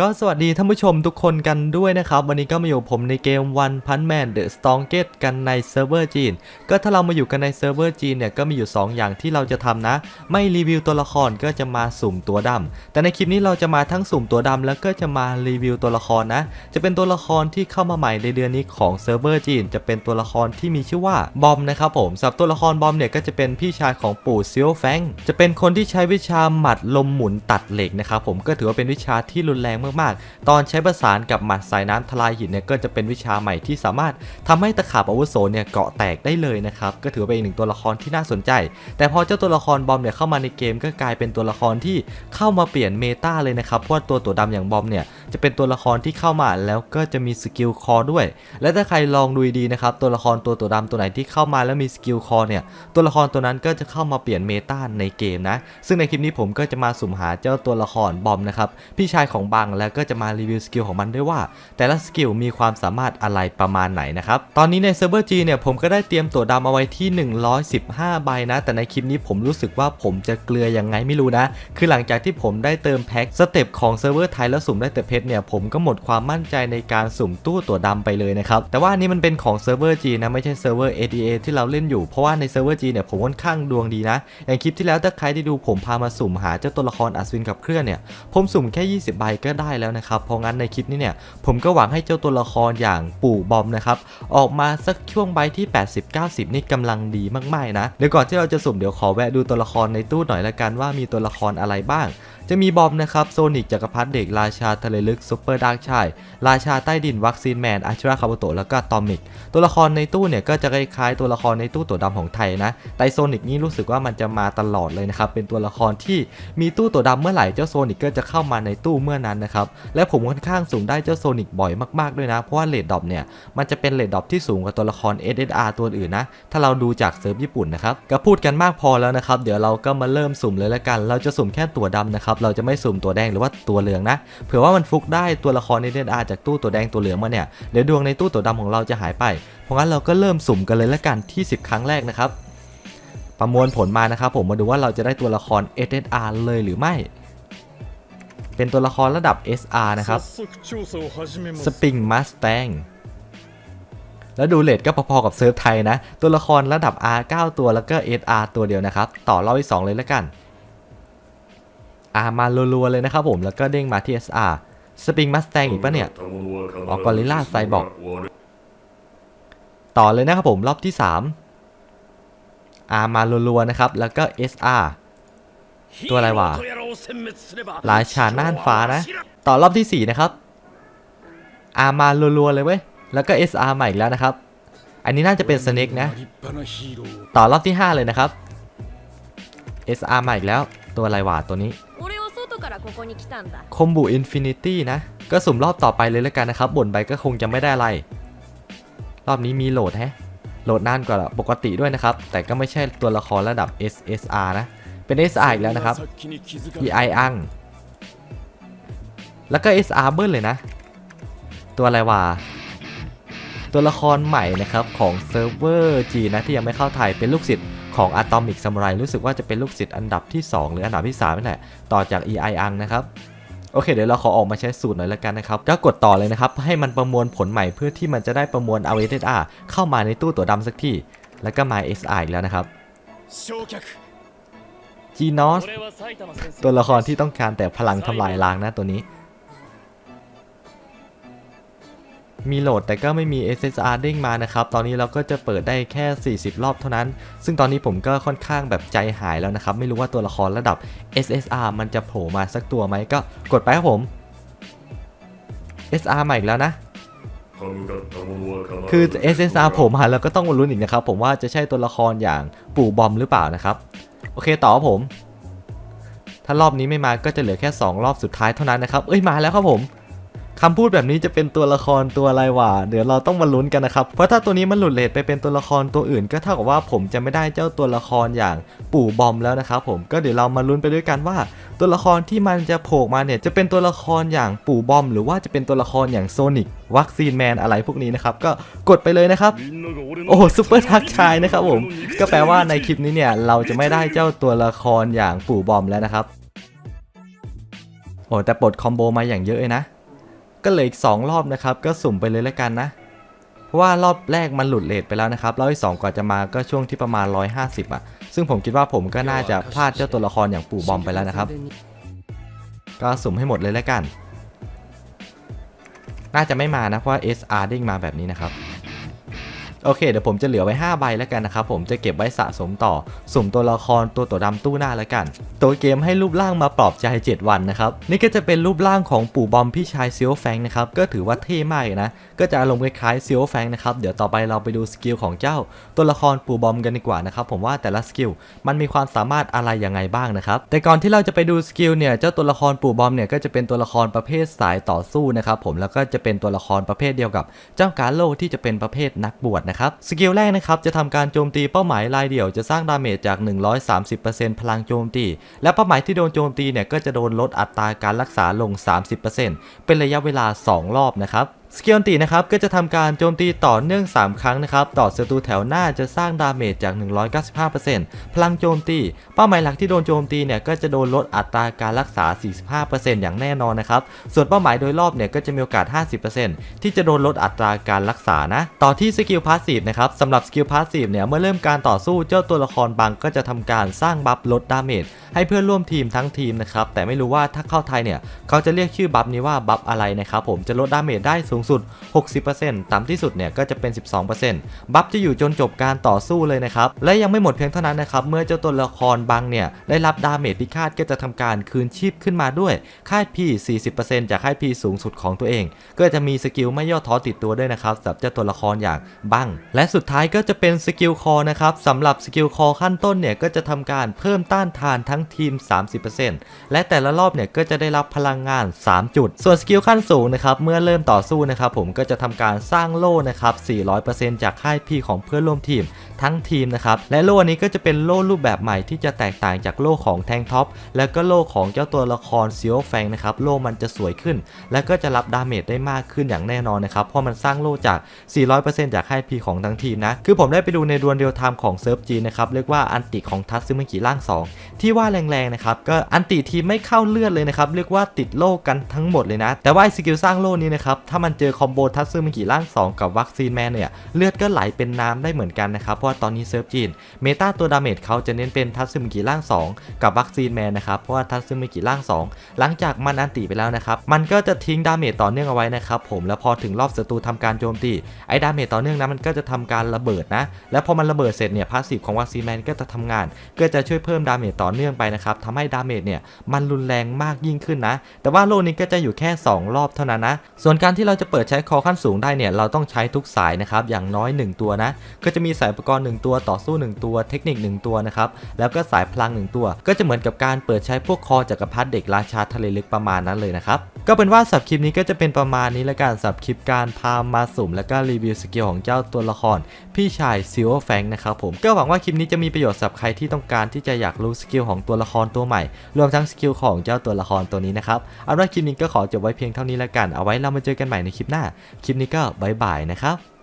ก็สวัสดีท่านผู้ชมทุกคนกันด้วยนะครับ วันนี้ก็มาอยู่ผมในเกม One Punch Man The Strongest กันในเซิร์ฟเวอร์จีน ก็ถ้าเรามาอยู่กันในเซิร์ฟเวอร์จีนเนี่ยก็มีอยู่ 2 อย่างที่เราจะทำนะ ไม่รีวิวตัวละครก็จะมาสุ่มตัวดำแต่ในคลิปนี้เราจะมาทั้งสุ่มตัวดำแล้วก็จะมารีวิวตัวละครนะ จะเป็นตัวละครที่เข้ามาใหม่ในเดือนนี้ของเซิร์ฟเวอร์จีน จะเป็นตัวละครที่มีชื่อว่าบอมนะครับผมสำหรับตัวละครบอมเนี่ยก็จะเป็นพี่ชายของปู่ซิลแฟงจะเป็นคนที่ใช้วิชาหมัดลมหมุนตัดเหล็กนะครับผมก็ถือว่าเป็นวิชาที่รุนแรงมากๆ ตอนใช้ประสานกับหมัดสายน้ำทลายหินเนี่ยก็จะเป็นวิชาใหม่ที่สามารถทำให้ตะขาบอาวุโสเนี่ยเกาะแตกได้เลยนะครับก็ถือเป็นอีกหนึ่งตัวละครที่น่าสนใจ แต่พอเจ้าตัวละครบอมเนี่ยเข้ามาในเกมก็กลายเป็นตัวละครที่เข้ามาเปลี่ยนเมตาเลยนะครับเพราะว่าตัวตัวดำอย่างบอมเนี่ยจะเป็นตัวละครที่เข้ามาแล้วก็จะมีสกิลคอด้วย และถ้าใครลองดูดีนะครับตัวละครตัวตัวดำตัวไหนที่เข้ามาแล้วมีสกิลคอเนี่ยตัวละครตัวนั้นก็จะเข้ามาเปลี่ยนเมตาในเกมนะซึ่งในคลิปนี้ผมก็จะมาสุ่มหาเจ้าตัวละครบอมนะครับพี่ชายของบังแล้วก็จะมารีวิวสกิลของมันด้วยว่า แต่ละสกิลมีความสามารถอะไรประมาณไหนนะครับ ตอนนี้ในเซิร์ฟเวอร์จีเนี่ยผมก็ได้เตรียมตัวดำเอาไว้ที่ 115 ใบนะ แต่ในคลิปนี้ผมรู้สึกว่าผมจะเกลือยังไงไม่รู้นะ คือหลังจากที่ผมได้เติมแพ็คสเต็ปของเซิร์ฟเวอร์ไทยแล้วสุ่มได้แต่เพชรเนี่ยผมก็หมดความมั่นใจในการสุ่มตู้ตัวดำไปเลยนะครับแต่ว่านี้มันเป็นของเซิร์ฟเวอร์จีนะไม่ใช่เซิร์ฟเวอร์ ADA ที่เราเล่นอยู่เพราะว่าในเซิร์ฟเวอร์จีเนี่ยผมค่อนข้างดวงดีนะอย่างคลิปที่แล้วถ้าใครได้ดูผมพามาสุ่มหาเจ้าตัวละครอัศวินกับเคลื่อนเนี่ยผมสุ่มแค่ 20 ใบก็ได้ได้แล้วนะครับ เพราะงั้นในคลิปนี้เนี่ยผมก็หวังให้เจ้าตัวละครอย่างปู่บอมนะครับออกมาสักช่วงใบที่ 80-90 นี่กำลังดีมากๆนะเดี๋ยวก่อนที่เราจะสุ่มเดี๋ยวขอแวะดูตัวละครในตู้หน่อยละกันว่ามีตัวละครอะไรบ้าง จะมีบอมนะครับโซนิกจักรพรรดิเด็กราชาทะเลลึกซุปเปอร์ดาร์กชายราชาใต้ดินวัคซีนแมนอาชิระคาบุโตะแล้วก็ตอมิก ตัวละครในตู้เนี่ยก็จะคล้ายๆตัวละครในตู้ตัวดำของไทยนะไตโซนิกนี่รู้สึกว่ามันจะมาตลอดเลยนะครับเป็นตัวละครที่มีตู้ตัวดำเมื่อไหร่เจ้าโซนิกก็จะเข้ามาในตู้เมื่อนั้นนะครับและผมค่อนข้างสูงได้เจ้าโซนิกบ่อยมากๆด้วยนะเพราะว่าเลดดอปเนี่ยมันจะเป็นเลดดอปที่สูงกว่าตัวละคร SSR ตัวอื่นนะถ้าเราดูจากเซิร์ฟญี่ปุ่นนะครับก็พูดกันมากพอแล้วนะครับเดี๋ยวเราก็มาเริ่มสุ่มเลยละกัน เราจะสุ่มแค่ตัวดำนะครับับเราจะไม่สุ่มตัวแดงหรือว่าตัวเหลืองนะเผื่อว่ามันฟุกได้ตัวละครในเดนอาจากตู้ตัวแดงตัวเหลืองมาเนี่ยเดี๋ยวดวงในตู้ตัวดำของเราจะหายไปเพราะงั้นเราก็เริ่มสุ่มกันเลยละกันที่ 10 ครั้งแรกนะครับประมวลผลมานะครับผมมาดูว่าเราจะได้ตัวละคร SSR เลยหรือไม่ เป็นตัวละครระดับ SR นะครับสปริงมัสแตงแล้วดูเลดก็พอๆกับเซิร์ฟไทยนะ ตัวละครระดับ R 9 ตัวแล้วก็ SR ตัวเดียวนะครับ ต่อรอบที่2เลยละกัน R มารัวๆเลยนะครับผม แล้วก็เด้งมาที่ SR สปริงมัสแตงอีกปะเนี่ยออกอริลลาไซบอร์กต่อเลยนะครับผมรอบที่ 3 R มารัวๆนะครับ แล้วก็ SR ตัวอะไรวะราชาน่านฟ้านะ ต่อรอบที่ 4 นะครับ R มารัวๆเลยเว้ย แล้วก็ SR ใหม่อีกแล้วนะครับ อันนี้น่าจะเป็นสเน็กนะ ต่อรอบที่ 5 เลยนะครับ SR ใหม่อีกแล้ว ตัวอะไรหวาตัวนี้คอมบูอินฟินิตี้นะ ก็สุ่มรอบต่อไปเลยแล้วกันนะครับ บ่นไปก็คงจะไม่ได้อะไร รอบนี้มีโหลดแฮะ โหลดนานกว่าปกติด้วยนะครับ แต่ก็ไม่ใช่ตัวละครระดับ SSR นะ เป็น SR อีกแล้วนะครับ EI อัง แล้วก็ SR เบิ้ลเลยนะ ตัวอะไรวะตัวละครใหม่นะครับของเซิร์ฟเวอร์จีนะที่ยังไม่เข้าไทยเป็นลูกศิษย์ ของ Atomic Samurai รู้สึกว่าจะเป็นลูกศิษย์อันดับที่ 2 หรืออันดับที่3นี่แหละต่อจาก EI อังนะครับโอเคเดี๋ยวเราขอออกมาใช้สูตรหน่อยละกันนะครับก็กดต่อเลยนะครับ ให้มันประมวลผลใหม่เพื่อที่มันจะได้ประมวล a w a t r เข้ามาในตู้ตัวดำสักที่ แล้วก็มา SR อีกแล้วนะครับ g n o s ตัวละครที่ต้องการแต่พลังทำลายล้างนะตัวนี้ มีโหลดแต่ก็ไม่มี SSR เด้งมานะครับ ตอนนี้เราก็จะเปิดได้แค่ 40 รอบเท่านั้น ซึ่งตอนนี้ผมก็ค่อนข้างแบบใจหายแล้วนะครับ ไม่รู้ว่าตัวละครระดับ SSR มันจะโผล่มาสักตัวไหมก็กดไปครับผม SR ใหม่อีกแล้วนะ คือ SSR โผล่มาแล้วก็ต้องลุ้นอีกนะครับ ผมว่าจะใช่ตัวละครอย่างปู่บอมหรือเปล่านะครับ โอเคต่อครับผม ถ้ารอบนี้ไม่มาก็จะเหลือแค่ 2 รอบสุดท้ายเท่านั้นนะครับ เอ้ยมาแล้วครับผม คำพูดแบบนี้จะเป็นตัวละครตัวอะไรวะเดี๋ยวเราต้องมาลุ้นกันนะครับ เพราะถ้าตัวนี้มันหลุดเลทไปเป็นตัวละครตัวอื่น ก็เท่ากับว่าผมจะไม่ได้เจ้าตัวละครอย่างปู่บอมแล้วนะครับผมก็เดี๋ยวเรามาลุ้นไปด้วยกันว่า ตัวละครที่มันจะโผล่มาเนี่ยจะเป็นตัวละครอย่างปู่บอม หรือว่าจะเป็นตัวละครอย่างโซนิกวัคซีนแมนอะไรพวกนี้นะครับก็กดไปเลยนะครับ โอ้ซูเปอร์ทักชายนะครับผมก็แปลว่าในคลิปนี้เนี่ยเราจะไม่ได้เจ้าตัวละครอย่างปู่บอมแล้วนะครับโอ้แต่ปลดคอมโบมาอย่างเยอะเลยนะ ก็เหลืออีก 2 รอบนะครับ ก็สุ่มไปเลยแล้วกันนะ เพราะว่ารอบแรกมันหลุดเลทไปแล้วนะครับรอบที่สองกว่าจะมาก็ช่วงที่ประมาณ 150อะ ซึ่งผมคิดว่าผมก็น่าจะพลาดเจ้าตัวละครอย่างปู่บอมไปแล้วนะครับ ก็สุ่มให้หมดเลยแล้วกัน น่าจะไม่มานะเพราะว่า SR ดิ้งมาแบบนี้นะครับ โอเคเดี๋ยวผมจะเหลือไว้ 5 ใบแล้วกันนะครับผมจะเก็บไว้สะสมต่อ สุ่มตัวละครตัวตัวดำตู้หน้าแล้วกัน ตัวเกมให้รูปร่างมาปลอบใจ 7 วันนะครับ นี่ก็จะเป็นรูปร่างของปู่บอมพี่ชายเซียวแฟงนะครับ ก็ถือว่าเท่มากนะ ก็จะอารมณ์คล้ายๆเซียวแฟงนะครับ เดี๋ยวต่อไปเราไปดูสกิลของเจ้า ตัวละครปู่บอมกันดีกว่านะครับผมว่าแต่ละสกิลมันมีความสามารถอะไรยังไงบ้างนะครับแต่ก่อนที่เราจะไปดูสกิลเนี่ยเจ้าตัวละครปู่บอมเนี่ยก็จะเป็นตัวละครประเภทสายต่อสู้นะครับผมแล้วก็จะเป็นตัวละครประเภทเดียวกับ เจ้าการโลที่จะเป็นประเภทนักบวชนะครับ สกิลแรกนะครับจะทำการโจมตีเป้าหมายรายเดี่ยวจะสร้างดาเมจจาก 130%พลังโจมตี และเป้าหมายที่โดนโจมตีเนี่ยก็จะโดนลดอัตราการรักษาลง 30%เป็นระยะเวลา 2 รอบนะครับ สกิลตินะครับก็จะทำการโจมตีต่อเนื่อง 3 ครั้งนะครับต่อศัตรูแถวหน้าจะสร้างดาเมจจาก 195%พลังโจมตี เป้าหมายหลักที่โดนโจมตีเนี่ยก็จะโดนลดอัตราการรักษา 45%อย่างแน่นอนนะครับส่วนเป้าหมายโดยรอบเนี่ยก็จะมีโอกาส 50%ที่จะโดนลดอัตราการรักษานะต่อที่สกิลพาสซีฟนะครับสำหรับสกิลพาสซีฟเนี่ยเมื่อเริ่มการต่อสู้เจ้าตัวละครบางก็จะทำการสร้างบัฟลดดาเมจให้เพื่อนร่วมทีมทั้งทีมนะครับแต่ไม่รู้ว่าถ้าเข้าไทยเนี่ยเขาจะเรียกชื่อบัฟนี้ว่าบัฟอะไรนะครับผมจะลดดาเมจได้สูงสุด 60%ต่ำที่สุดเนี่ยก็จะเป็น 12%บัฟจะอยู่จนจบการต่อสู้เลยนะครับ และยังไม่หมดเพียงเท่านั้นนะครับ เมื่อเจ้าตัวละครบางเนี่ยได้รับดาเมจพิฆาตก็จะทำการคืนชีพขึ้นมาด้วย ค่ายพี 40%จากค่ายพีสูงสุดของตัวเอง ก็จะมีสกิลไม่ย่อท้อติดตัวด้วยนะครับสำหรับเจ้าตัวละครอย่างบัง และสุดท้ายก็จะเป็นสกิลคอนะครับสำหรับสกิลคอขั้นต้นเนี่ยก็จะทำการเพิ่มต้านทานทั้งทีม 30%และแต่ละรอบเนี่ยก็จะได้รับพลังงาน 3 จุด ส่วนสกิลขั้นสูงนะครับเมื่อเริ่มต่อสู้นะครับผมก็จะทำการสร้างโล่นะครับ 400%จากค่ายพีของเพื่อนร่วมทีมทั้งทีมนะครับ และโล่นี้ก็จะเป็นโล่รูปแบบใหม่ที่จะแตกต่างจากโล่ของแทงท็อป แล้วก็โล่ของเจ้าตัวละครซีโอแฟงนะครับโล่มันจะสวยขึ้น แล้วก็จะรับดาเมจได้มากขึ้นอย่างแน่นอนนะครับ เพราะมันสร้างโล่จาก 400%จากค่ายพีของทั้งทีมนะ คือผมได้ไปดูในดวลเรียลไทม์ของเซิร์ฟจีนะครับ เรียกว่าอันติของทัตซึมิกิร่าง 2 ที่ว่าแรงๆนะครับ ก็อันติทีไม่เข้าเลือดเลยนะครับ เรียกว่าติดโล่กันทั้งหมดเลยนะ แต่ว่าสกิลสร้างโล่นี้นะครับ ถ้ามันเจอคอมโบทัตซึมิกิร่าง 2 กับวัคซีนแมนเนี่ย เลือดก็ไหลเป็นน้ำได้เหมือนกันนะครับ เพราะว่าตอนนี้เซิร์ฟจีนเมตาตัวดาเมจเขาจะเน้นเป็นทัตซึมิกิร่าง 2 กับวัคซีนแมนนะครับ เพราะว่าทัตซึมิกิร่าง 2 หลังจากมันอันติไปแล้วนะครับ มันก็จะทิ้งดาเมจต่อเนื่องเอาไว้นะครับผม แล้วพอถึงรอบศัตรูทำการโจมตี ไอ้ดาเมจต่อเนื่องนั้นมันก็จะทำการระเบิดนะ แล้วพอมันระเบิดเสร็จเนี่ยพาสซีฟของวัคซีนแมนก็จะทำงาน ก็จะช่วยเพิ่มดาเมจต่อเนื่องไปนะครับทำให้ดาเมจเนี่ยมันรุนแรงมากยิ่งขึ้นนะ แต่ว่าโลนี้ก็จะอยู่แค่ 2 รอบเท่านั้นนะ ส่วนการที่เราจะเปิดใช้คอขั้นสูงได้เนี่ยเราต้องใช้ทุกสายนะครับอย่างน้อย 1 ตัวนะก็จะมีสายอุปกรณ์ 1 ตัวต่อสู้ 1 ตัวเทคนิค 1 ตัวนะครับแล้วก็สายพลัง 1 ตัว ก็จะเหมือนกับการเปิดใช้พวกคอจักรพรรดิเด็กราชาทะเลลึกประมาณนั้นเลยนะครับ ก็เป็นว่าสับคลิปนี้ก็จะเป็นประมาณนี้ละกันสับคลิปการพามาสุ่ม แล้วก็รีวิวสกิลของเจ้าตัวละคร พี่ชายซิลเวอร์แฟงนะครับผมก็หวังว่าคลิปนี้จะมีประโยชน์สำหรับใครที่ต้องการที่จะอยากรู้สกิลของตัวละครตัวใหม่ รวมทั้งสกิลของเจ้าตัวละครตัวนี้นะครับเอาละคลิปนี้ก็ขอจบไว้เพียงเท่านี้ละกันเอาไว้เรามาเจอกันใหม่ในคลิปหน้า คลิปนี้ก็บายบายนะครับ